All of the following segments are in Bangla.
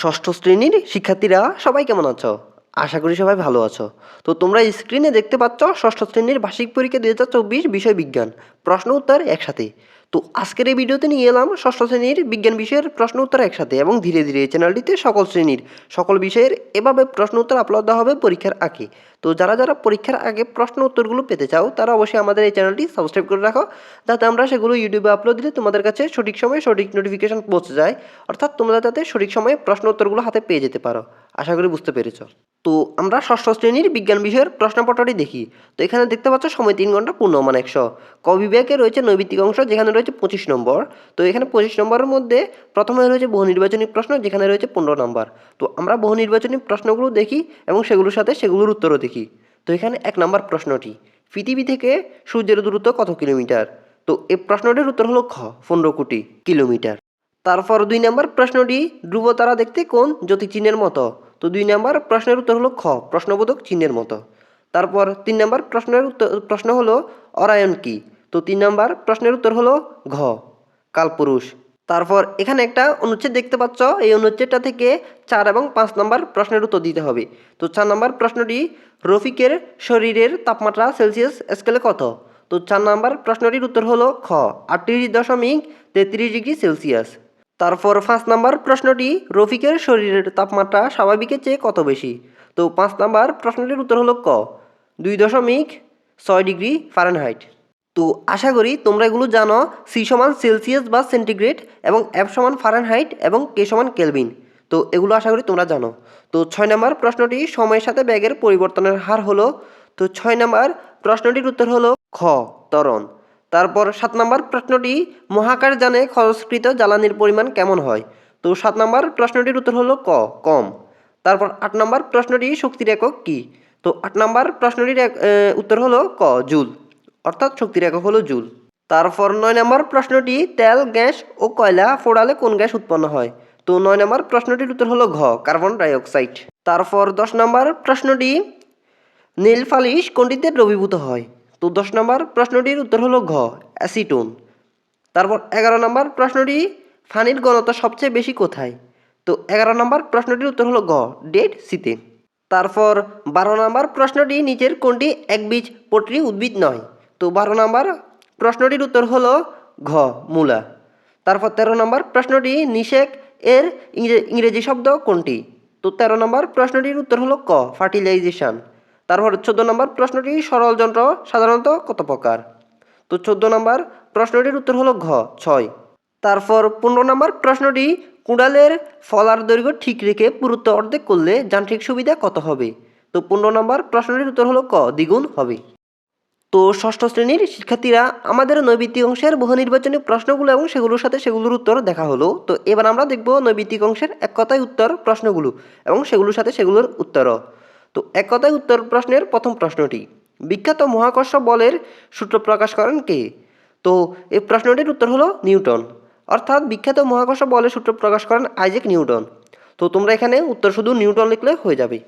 ষষ্ঠ শ্রেণির শিক্ষার্থীরা, সবাই কেমন আছো? আশা করি সবাই ভালো আছো। তো তোমরা স্ক্রিনে দেখতে পাচ্ছ ষষ্ঠ শ্রেণির বার্ষিক পরীক্ষা দু হাজার চব্বিশ বিষয় বিজ্ঞান। প্রশ্ন উত্তর একসাথে। তো আজকের এই ভিডিওতে নিয়ে এলাম ষষ্ঠ শ্রেণির বিজ্ঞান বিষয়ের প্রশ্ন উত্তর একসাথে এবং ধীরে ধীরে এই চ্যানেলটিতে সকল শ্রেণির সকল বিষয়ের এভাবে প্রশ্ন উত্তর আপলোড দেওয়া হবে পরীক্ষার আগে। তো যারা যারা পরীক্ষার আগে প্রশ্ন উত্তরগুলো পেতে চাও, তারা অবশ্যই আমাদের এই চ্যানেলটি সাবস্ক্রাইব করে রাখো। যাতে আমরা সেগুলো ইউটিউবে আপলোড দিলে তোমাদের কাছে সঠিক সময়ে সঠিক নোটিফিকেশন পৌঁছে যায়। অর্থাৎ তোমরা যাতে সঠিক সময়ে প্রশ্ন উত্তরগুলো হাতে পেয়ে যেতে পারো। আশা করি বুঝতে পেরেছ। তো আমরা ষষ্ঠ শ্রেণির বিজ্ঞান বিষয়ের প্রশ্নপত্রটি দেখি। তো এখানে দেখতে পাচ্ছ, সময় তিন ঘণ্টা পূর্ণ, মান একশো। ক রয়েছে নৈবিত্তিক অংশ, যেখানে রয়েছে পঁচিশ নম্বর। তো এখানে পঁচিশ নম্বরের মধ্যে প্রথমে রয়েছে বহু নির্বাচনী প্রশ্ন, যেখানে রয়েছে পনেরো নম্বর। তো আমরা বহু নির্বাচনী প্রশ্নগুলো দেখি এবং সেগুলোর সাথে সেগুলোর উত্তরও দেখি। তো এখানে এক নম্বর প্রশ্নটি, পৃথিবী থেকে সূর্যের দূরত্ব কত কিলোমিটার? তো এই প্রশ্নটির উত্তর হলো খ, পনেরো কোটি কিলোমিটার। তারপর দুই নম্বর প্রশ্নটি ধ্রুব তারা দেখতে কোন জ্যোতিচিহ্নের মতো? তো দুই নম্বর প্রশ্নের উত্তর হলো খ, প্রশ্নবোধক চিহ্নের মতো। তারপর তিন নম্বর প্রশ্নের উত্তর প্রশ্ন হলো অরায়ন কি? তো তিন নম্বর প্রশ্নের উত্তর হলো ঘ, কালপুরুষ। তারপর এখানে একটা অনুচ্ছেদ দেখতে পাচ্ছ, এই অনুচ্ছেদটা থেকে চার এবং পাঁচ নম্বর প্রশ্নের উত্তর দিতে হবে। তো চার নম্বর প্রশ্নটি রফিকের শরীরের তাপমাত্রা সেলসিয়াস স্কেলে কত? তো চার নম্বর প্রশ্নটির উত্তর হলো খ, আটত্রিশ দশমিক তেত্রিশ ডিগ্রি সেলসিয়াস। তারপর পাঁচ নাম্বার প্রশ্নটি, রফিকের শরীরের তাপমাত্রা স্বাভাবিকের চেয়ে কত বেশি? তো পাঁচ নাম্বার প্রশ্নটির উত্তর হলো ক, দুই দশমিক ছয় ডিগ্রি ফারেনহাইট। তো আশা করি তোমরা এগুলো জানো সি সমান সেলসিয়াস বা সেন্টিগ্রেড এবং এফ সমান ফারেনহাইট এবং কে সমান কেলভিন। তো এগুলো আশা করি তোমরা জানো। তো ছয় নম্বর প্রশ্নটি, সময়ের সাথে ব্যাগের পরিবর্তনের হার হলো। তো ছয় নম্বর প্রশ্নটির উত্তর হলো খ, ত্বরণ। তারপর সাত নম্বর প্রশ্নটি, মহাকাশ যানে খরচকৃত জ্বালানির পরিমাণ কেমন হয়? তো সাত নম্বর প্রশ্নটির উত্তর হলো ক, কম। তারপর আট নম্বর প্রশ্নটি শক্তির একক কী? তো আট নম্বর প্রশ্নটির উত্তর হলো ক, জুল। অর্থাৎ শক্তির একক হলো জুল। তারপর নয় নম্বর প্রশ্নটি, তেল, গ্যাস ও কয়লা ফোড়ালে কোন গ্যাস উৎপন্ন হয়? তো নয় নম্বর প্রশ্নটির উত্তর হলো ঘ, কার্বন ডাইঅক্সাইড। তারপর দশ নম্বর প্রশ্নটি, নীল ফালিশ কোনটিতে দ্রবীভূত হয়? তো দশ নম্বর প্রশ্নটির উত্তর হলো ঘ, অ্যাসিটোন। তারপর এগারো নম্বর প্রশ্নটি, ফানির ঘনত্ব সবচেয়ে বেশি কোথায়? তো এগারো নম্বর প্রশ্নটির উত্তর হলো গ ডেড সিতে। তারপর বারো নম্বর প্রশ্নটি, নিচের কোনটি একবীজ পটরি উদ্ভিদ নয়? তো বারো নম্বর প্রশ্নটির উত্তর হলো ঘ, মূলা। তারপর তেরো নম্বর প্রশ্নটি, নিষেক এর ইংরে- ইংরেজি শব্দ কোনটি? তো তেরো নম্বর প্রশ্নটির উত্তর হলো ক, ফার্টিলাইজেশন। তারপর চোদ্দ নম্বর প্রশ্নটি সরল যন্ত্র, সাধারণত কত প্রকার? তো চোদ্দ নম্বর প্রশ্নটির উত্তর হলো ঘ, ছয়। তারপর পনেরো নম্বর প্রশ্নটি, কুড়ালের ফলার দৈর্ঘ্য ঠিক রেখে পুরুত্ব অর্ধেক করলে যান্ত্রিক সুবিধা কত হবে? তো পনেরো নম্বর প্রশ্নটির উত্তর হলো ক, দ্বিগুণ হবে। তো ষষ্ঠ শ্রেণির শিক্ষার্থীরা আমাদের নৈবিত্তিক অংশের বহু নির্বাচনী প্রশ্নগুলো এবং সেগুলোর সাথে সেগুলোর উত্তর দেখা হলো। তো এবার আমরা দেখব নৈবিত্তিক অংশের এক কথায় উত্তর প্রশ্নগুলো এবং সেগুলোর সাথে সেগুলোর উত্তরও। তো এক কথায় উত্তর প্রশ্নের প্রথম প্রশ্নটি, বিখ্যাত মহাকর্ষ বলের সূত্র প্রকাশ করেন কে? তো এই প্রশ্নটির উত্তর হলো নিউটন। অর্থাৎ বিখ্যাত মহাকর্ষ বলের সূত্র প্রকাশ করেন আইজেক নিউটন। তো তোমরা এখানে উত্তর শুধু নিউটন লিখলে হয়ে যাবে।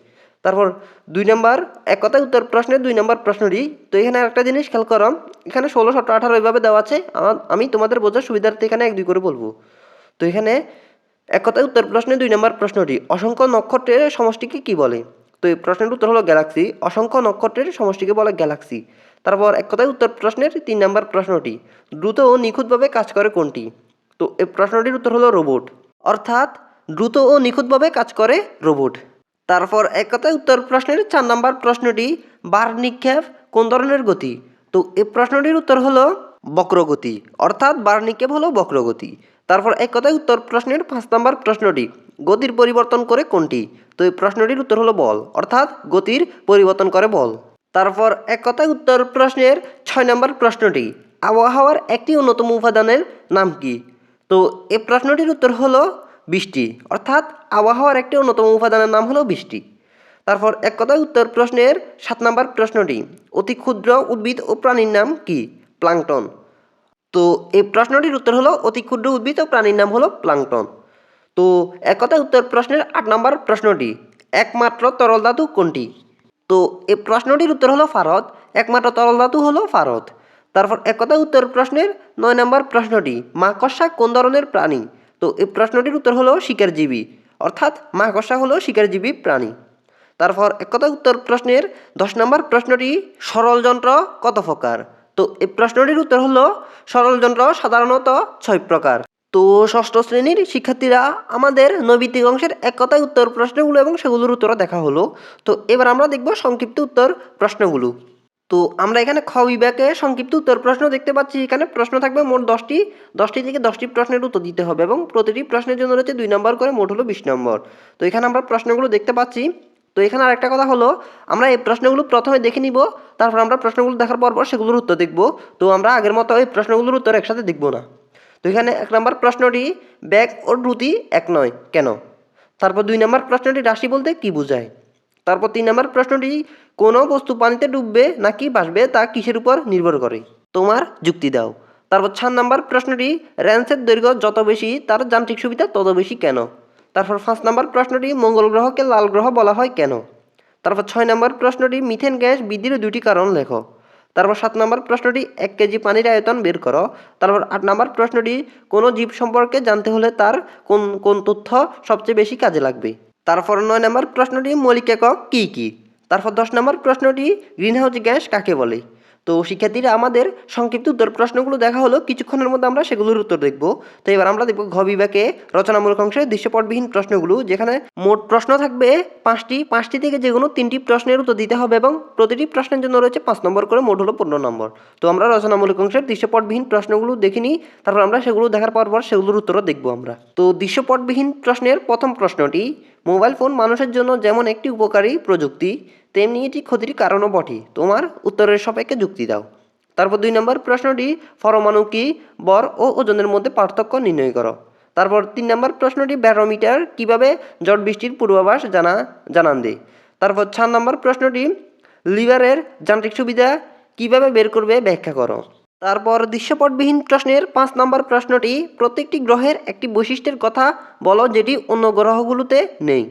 তারপর দুই নম্বর, এক কথায় উত্তর প্রশ্নের দুই নম্বর প্রশ্নটি, তো এখানে একটা জিনিস খেয়াল করো, এখানে ষোলো, সতেরো, আঠারো এইভাবে দেওয়া আছে আমি তোমাদের বোঝার সুবিধার্থে এখানে এক, দুই করে বলব। তো এখানে এক কথায় উত্তর প্রশ্নের দুই নম্বর প্রশ্নটি, অসংখ্য নক্ষত্রের সমষ্টিকে কি বলে? তো এই প্রশ্নের উত্তর হলো গ্যালাক্সি। অসংখ্য নক্ষত্রের সমষ্টিকে বলে গ্যালাক্সি। তারপর এক কথায় উত্তর প্রশ্নের তিন নম্বর প্রশ্নটি, দ্রুত ও নিখুঁতভাবে কাজ করে কোনটি? তো এই প্রশ্নটির উত্তর হলো রোবট। অর্থাৎ, দ্রুত ও নিখুঁতভাবে কাজ করে রোবট। তারপর এক কথায় উত্তর প্রশ্নের চার নম্বর প্রশ্নটি বার নিক্ষেপ কোন ধরনের গতি? তো এই প্রশ্নটির উত্তর হলো বক্রগতি। অর্থাৎ বার নিক্ষেপ হলো বক্রগতি। তারপর এক কথায় উত্তর প্রশ্নের পাঁচ নম্বর প্রশ্নটি, গতির পরিবর্তন করে কোনটি? তো এই প্রশ্নটির উত্তর হলো বল, অর্থাৎ গতির পরিবর্তন করে বল। তারপর এক কথায় উত্তর প্রশ্নের ছয় নম্বর প্রশ্নটি, আবহাওয়ার একটি অন্যতম উপাদানের নাম কি? তো এই প্রশ্নটির উত্তর হলো বৃষ্টি, অর্থাৎ আবহাওয়ার একটি অন্যতম উপাদানের নাম হলো বৃষ্টি। তারপর এক কথায় উত্তর প্রশ্নের সাত নম্বর প্রশ্নটি, অতি ক্ষুদ্র উদ্ভিদ ও প্রাণীর নাম কি? প্লাংটন। তো এই প্রশ্নটির উত্তর হলো অতি ক্ষুদ্র উদ্ভিদ ও প্রাণীর নাম হলো প্লাংটন। তো এক কথায় উত্তর প্রশ্নের আট নম্বর প্রশ্নটি, একমাত্র তরল ধাতু কোনটি? তো এই প্রশ্নটির উত্তর হলো ফারদ, একমাত্র তরল ধাতু হলো ফারদ। তারপর এক কথায় উত্তর প্রশ্নের নয় নম্বর প্রশ্নটি, মাকড়সা কোন ধরনের প্রাণী? তো এই প্রশ্নটির উত্তর হলো শিকারজীবী, অর্থাৎ মাকড়সা হলো শিকারজীবী প্রাণী। তারপর এক কথা উত্তর প্রশ্নের দশ নম্বর প্রশ্নটি, সরল যন্ত্র কত প্রকার? তো এই প্রশ্নটির উত্তর হলো সরল যন্ত্র সাধারণত ছয় প্রকার। তো ষষ্ঠ শ্রেণির শিক্ষার্থীরা আমাদের নৈবিত্তিক অংশের এক কথায় উত্তর প্রশ্নগুলো এবং সেগুলোর উত্তর দেখা হলো। তো এবার আমরা দেখব সংক্ষিপ্ত উত্তর প্রশ্নগুলো। তো আমরা এখানে খ বিভাগে সংক্ষিপ্ত উত্তর প্রশ্ন দেখতে পাচ্ছি। এখানে প্রশ্ন থাকবে মোট দশটি। দশটি থেকে দশটি প্রশ্নের উত্তর দিতে হবে এবং প্রতিটি প্রশ্নের জন্য রয়েছে দুই নম্বর করে মোট হলো বিশ নম্বর। তো এখানে আমরা প্রশ্নগুলো দেখতে পাচ্ছি। তো এখানে আরেকটা কথা হলো, আমরা এই প্রশ্নগুলো প্রথমে দেখে নিব, তারপর আমরা প্রশ্নগুলো দেখার পর পর সেগুলোর উত্তর দেখব। তো আমরা আগের মতো এই প্রশ্নগুলোর উত্তর একসাথে দেখব না। তো এখানে এক নম্বর প্রশ্নটি, ব্যাগ ও দ্রুতি এক নয়, কেন? তারপর দুই নম্বর প্রশ্নটি, রাশি বলতে কি বোঝায়? তারপর তিন নম্বর প্রশ্নটি, কোনো বস্তু পানিতে ডুববে নাকি ভাসবে তা কিসের উপর নির্ভর করে? তোমার যুক্তি দাও। তারপর চার নম্বর প্রশ্নটি র্যান্সের দৈর্ঘ্য যত বেশি তার যান্ত্রিক সুবিধা তত বেশি কেন? তারপর পাঁচ নম্বর প্রশ্নটি, মঙ্গল গ্রহকে লাল গ্রহ বলা হয় কেন? তারপর ছয় নম্বর প্রশ্নটি, মিথেন গ্যাস বৃদ্ধির দুটি কারণ লেখো। তারপর সাত নম্বর প্রশ্নটি, এক কেজি পানির আয়তন বের করো। তারপর আট নম্বর প্রশ্নটি, কোনো জীব সম্পর্কে জানতে হলে তার কোন কোন তথ্য সবচেয়ে বেশি কাজে লাগবে? তারপর নয় নম্বর প্রশ্নটি, মৌলিক একক কী কী? তারপর দশ নম্বর প্রশ্নটি, গ্রিনহাউস গ্যাস কাকে বলে? তো শিক্ষার্থীরা আমাদের সংক্ষিপ্ত উত্তর প্রশ্নগুলো দেখা হলো। কিছুক্ষণের মধ্যে আমরা সেগুলোর উত্তর দেখব। তো এবার আমরা দেখব ঘ বিভাগে রচনামূলক অংশে দৃশ্যপটবিহীন প্রশ্নগুলো, যেখানে মোট প্রশ্ন থাকবে পাঁচটি। পাঁচটি থেকে যে কোনো তিনটি প্রশ্নের উত্তর দিতে হবে এবং প্রতিটি প্রশ্নের জন্য রয়েছে পাঁচ নম্বর করে, মোট হলো পনেরো নম্বর। তো আমরা রচনামূলক অংশের দৃশ্যপটবিহীন প্রশ্নগুলো দেখিনি। তারপর আমরা সেগুলো দেখার পর পর সেগুলোর উত্তরও দেখব আমরা। তো দৃশ্যপটবিহীন প্রশ্নের প্রথম প্রশ্নটি মোবাইল ফোন মানুষের জন্য যেমন একটি উপকারী প্রযুক্তি, তেমনি এটি ক্ষতির কারণও বটে। তোমার উত্তরের সাপেক্ষে যুক্তি দাও। তারপর দুই নম্বর প্রশ্নটি, পরমাণু কি, বর ও ওজনের মধ্যে পার্থক্য নির্ণয় করো। তারপর তিন নম্বর প্রশ্নটি, ব্যারোমিটার কীভাবে ঝড় বৃষ্টির পূর্বাভাস জানা, জানান দেয় তারপর চার নম্বর প্রশ্নটি, লিভারের যান্ত্রিক সুবিধা কীভাবে বের করবে ব্যাখ্যা করো। তারপর দৃশ্যপটবিহীন প্রশ্নের পাঁচ নম্বর প্রশ্নটি, প্রত্যেকটি গ্রহের একটি বৈশিষ্ট্যের কথা বলো যেটি অন্য গ্রহগুলোতে নেই।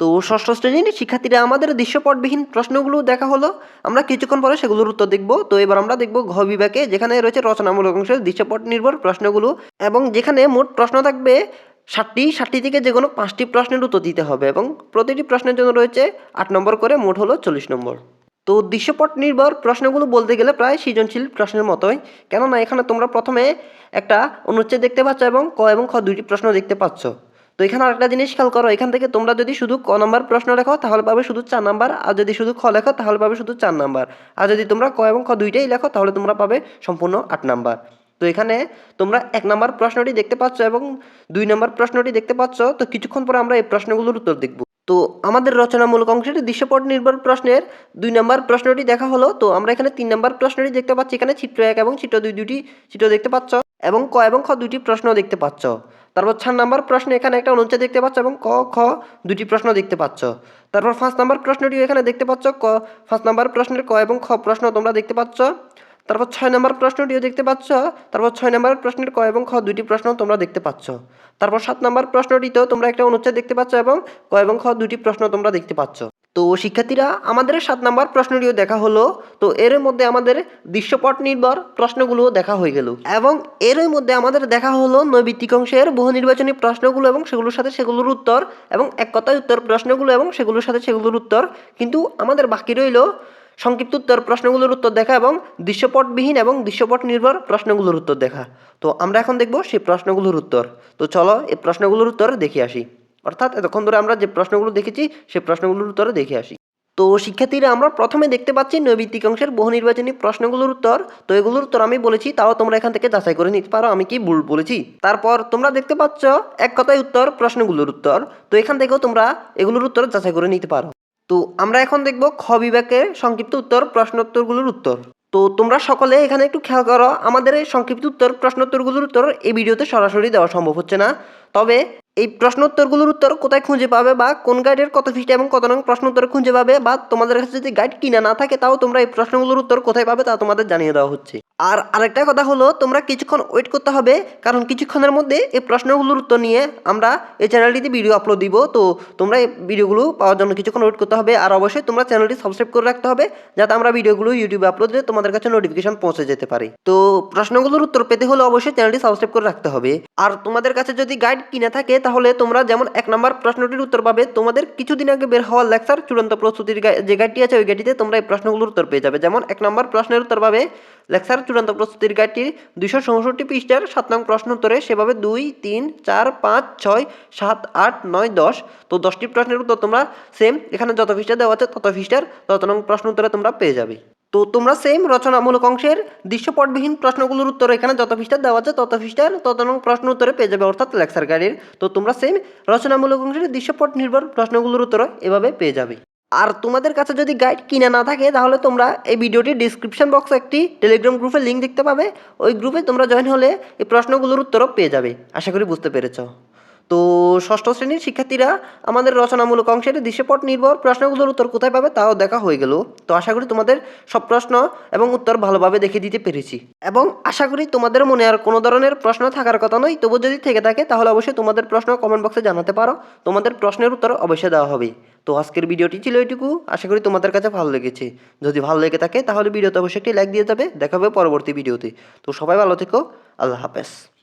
তো ষষ্ঠ শ্রেণির শিক্ষার্থীরা আমাদের দৃশ্যপটবিহীন প্রশ্নগুলো দেখা হলো। আমরা কিছুক্ষণ পরে সেগুলোর উত্তর দেখব। তো এবার আমরা দেখব ঘ বিভাগে যেখানে রয়েছে রচনামূলক অংশের দৃশ্যপট নির্ভর প্রশ্নগুলো এবং যেখানে মোট প্রশ্ন থাকবে ষাটটি। ষাটটি থেকে যে কোনো পাঁচটি প্রশ্নের উত্তর দিতে হবে এবং প্রতিটি প্রশ্নের জন্য রয়েছে আট নম্বর করে মোট হলো চল্লিশ নম্বর। তো দৃশ্যপট নির্ভর প্রশ্নগুলো বলতে গেলে প্রায় সৃজনশীল প্রশ্নের মতোই। কেননা এখানে তোমরা প্রথমে একটা অনুচ্ছেদ দেখতে পাচ্ছ এবং ক এবং খ দুইটি প্রশ্ন দেখতে পাচ্ছ। তো এখানে আরেকটা জিনিস খেয়াল করো, এখান থেকে তোমরা যদি শুধু ক নাম্বার প্রশ্ন লেখো, তাহলে পাবে শুধু চার নাম্বার, আর যদি শুধু খ লেখো, তাহলে পাবে শুধু চার নাম্বার। আর যদি তোমরা ক এবং খ দুইটাই লেখো, তাহলে তোমরা পাবে সম্পূর্ণ আট নাম্বার। তো এখানে তোমরা এক নাম্বার প্রশ্নটি দেখতে পাচ্ছ এবং দুই নাম্বার প্রশ্নটি দেখতে পাচ্ছ। তো কিছুক্ষণ পরে আমরা এই প্রশ্নগুলোর উত্তর দেখব। তো আমাদের রচনামূলক অংশের দৃশ্যপট নির্ভর প্রশ্নের দুই নম্বর প্রশ্নটি দেখা হলো। তো আমরা এখানে তিন নম্বর প্রশ্নটি দেখতে পাচ্ছি। এখানে চিত্র এক এবং চিত্র দুই দুটি চিত্র দেখতে পাচ্ছ এবং ক এবং খ দুটি প্রশ্ন দেখতে পাচ্ছ। তারপর চার নম্বর প্রশ্ন এখানে একটা অনুচ্ছেদ দেখতে পাচ্ছ এবং ক, খ দুটি প্রশ্ন দেখতে পাচ্ছ। তারপর পাঁচ নম্বর প্রশ্নটি এখানে দেখতে পাচ্ছ। ক, পাঁচ নম্বর প্রশ্নের ক এবং খ প্রশ্ন তোমরা দেখতে পাচ্ছ। তারপর ছয় নম্বর প্রশ্নটিও দেখতে পাচ্ছ। তারপর ছয় নম্বর প্রশ্নের ক এবং খ দুইটি প্রশ্ন তোমরা দেখতে পাচ্ছ। তারপর সাত নম্বর প্রশ্নটিতেও তোমরা একটা অনুচ্ছেদ দেখতে পাচ্ছ এবং ক এবং খ দুটি প্রশ্ন তোমরা দেখতে পাচ্ছ। তো শিক্ষার্থীরা, আমাদের সাত নম্বর প্রশ্নটিও দেখা হলো। তো এর মধ্যে আমাদের দৃশ্যপট নির্ভর প্রশ্নগুলো দেখা হয়ে গেল। এবং এর মধ্যে আমাদের দেখা হলো নৈবিত্তিক অংশের বহু নির্বাচনী প্রশ্নগুলো এবং সেগুলোর সাথে সেগুলোর উত্তর এবং এক কথায় উত্তর প্রশ্নগুলো এবং সেগুলোর সাথে সেগুলোর উত্তর। কিন্তু আমাদের বাকি রইল সংক্ষিপ্ত উত্তর প্রশ্নগুলোর উত্তর দেখা এবং দৃশ্যপটবিহীন এবং দৃশ্যপট নির্ভর প্রশ্নগুলোর উত্তর দেখা। তো আমরা এখন দেখব সেই প্রশ্নগুলোর উত্তর। তো চলো এই প্রশ্নগুলোর উত্তর দেখে আসি। অর্থাৎ এতক্ষণ ধরে আমরা যে প্রশ্নগুলো দেখেছি সেই প্রশ্নগুলোর উত্তরে দেখে আসি। তো শিক্ষার্থীরা, আমরা প্রথমে দেখতে পাচ্ছি নৈবিত্তিক অংশের বহু নির্বাচনী প্রশ্নগুলোর উত্তর। তো এগুলোর উত্তর আমি বলেছি, তাও তোমরা এখান থেকে যাচাই করে নিতে পারো, আমি কি ভুল বলেছি। তারপর তোমরা দেখতে পাচ্ছ এক কথায় উত্তর, প্রশ্নগুলোর উত্তর। তো এখান থেকেও তোমরা এগুলোর উত্তর যাচাই করে নিতে পারো। তো আমরা এখন দেখব খ বিভাগের সংক্ষিপ্ত উত্তর, প্রশ্নোত্তরগুলোর উত্তর। তো তোমরা সকলে এখানে একটু খেয়াল করো, আমাদের এই সংক্ষিপ্ত উত্তর, প্রশ্নোত্তরগুলোর উত্তর এই ভিডিওতে সরাসরি দেওয়া সম্ভব হচ্ছে না। তবে এই প্রশ্নোত্তরগুলোর উত্তর কোথায় খুঁজে পাবে বা কোন গাইডের কত ফিসটা এবং কত নং প্রশ্ন উত্তর খুঁজে পাবে বা তোমাদের কাছে যদি গাইড কিনা না থাকে, তাও তোমরা এই প্রশ্নগুলোর উত্তর কোথায় পাবে তা তোমাদের জানিয়ে দেওয়া হচ্ছে। আর আরেকটা কথা হলো, তোমরা কিছুক্ষণ ওয়েট করতে হবে, কারণ কিছুক্ষণের মধ্যে এই প্রশ্নগুলোর উত্তর নিয়ে আমরা এই চ্যানেলটিতে ভিডিও আপলোড দিব। তো তোমরা এই ভিডিওগুলো পাওয়ার জন্য কিছুক্ষণ ওয়েট করতে হবে, আর অবশ্যই তোমরা চ্যানেলটি সাবস্ক্রাইব করে রাখতে হবে, যাতে আমরা ভিডিওগুলো ইউটিউবে আপলোড দিলে তোমাদের কাছে নোটিফিকেশন পৌঁছে যেতে পারে। তো প্রশ্নগুলোর উত্তর পেতে হলে অবশ্যই চ্যানেলটি সাবস্ক্রাইব করে রাখতে হবে। আর তোমাদের কাছে যদি গাইড কিনে থাকে, তাহলে তোমরা যেমন এক নম্বর প্রশ্নটির উত্তর পাবে, তোমাদের কিছুদিন আগে বের হওয়া লেকচার চূড়ান্ত প্রস্তুতির যে গাইডটি আছে, ওই গাইডটিতে তোমরা এই প্রশ্নগুলোর উত্তর পেয়ে যাবে। যেমন এক নম্বর প্রশ্নের উত্তর পাবে লেকচার চূড়ান্ত প্রস্তুতির গাইডটির দুইশো চৌষট্টি পৃষ্ঠার সাত নং প্রশ্ন উত্তরে সেভাবে দুই, তিন, চার, পাঁচ, ছয়, সাত, আট, নয়, দশ। তো দশটি প্রশ্নের উত্তর তোমরা সেম এখানে যত পৃষ্ঠা দেওয়া আছে তত পৃষ্ঠার তত নং প্রশ্ন উত্তরে তোমরা পেয়ে যাবে। তো তোমরা সেম রচনামূলক অংশের দৃশ্যপটবিহীন প্রশ্নগুলোর উত্তর এখানে যত পৃষ্ঠা দেওয়া আছে তত পৃষ্ঠার তত নং প্রশ্ন উত্তরে পেয়ে যাবে, অর্থাৎ লেকচার গাইডের তো তোমরা সেম রচনামূলক অংশের দৃশ্যপট নির্ভর প্রশ্নগুলোর উত্তর এভাবে পেয়ে যাবে। আর তোমাদের কাছে যদি গাইড কিনা না থাকে, তাহলে তোমরা এই ভিডিওটি ডিসক্রিপশন বক্সে একটি টেলিগ্রাম গ্রুপের লিঙ্ক দেখতে পাবে। ওই গ্রুপে তোমরা জয়েন হলে এই প্রশ্নগুলোর উত্তরও পেয়ে যাবে। আশা করি বুঝতে পেরেছ। তো ষষ্ঠ শ্রেণির শিক্ষার্থীরা আমাদের রচনামূলক অংশের দৃশ্যপট নির্ভর প্রশ্নগুলোর উত্তর কোথায় পাবে তাও দেখা হয়ে গেল। তো আশা করি তোমাদের সব প্রশ্ন এবং উত্তর ভালোভাবে দেখে দিতে পেরেছি। এবং আশা করি তোমাদের মনে আর কোনো ধরনের প্রশ্ন থাকার কথা নয়। তবু যদি থেকে থাকে তাহলে অবশ্যই তোমাদের প্রশ্ন কমেন্ট বক্সে জানাতে পারো। তোমাদের প্রশ্নের উত্তর অবশ্যই দেওয়া হবে। তো আজকের ভিডিওটি ছিল এইটুকু আশা করি তোমাদের কাছে ভালো লেগেছে। যদি ভালো লেগে থাকে তাহলে ভিডিওতে অবশ্যই একটি লাইক দিয়ে যাবে। দেখা হবে পরবর্তী ভিডিওতে। তো সবাই ভালো থেকো। আল্লাহ হাফেজ।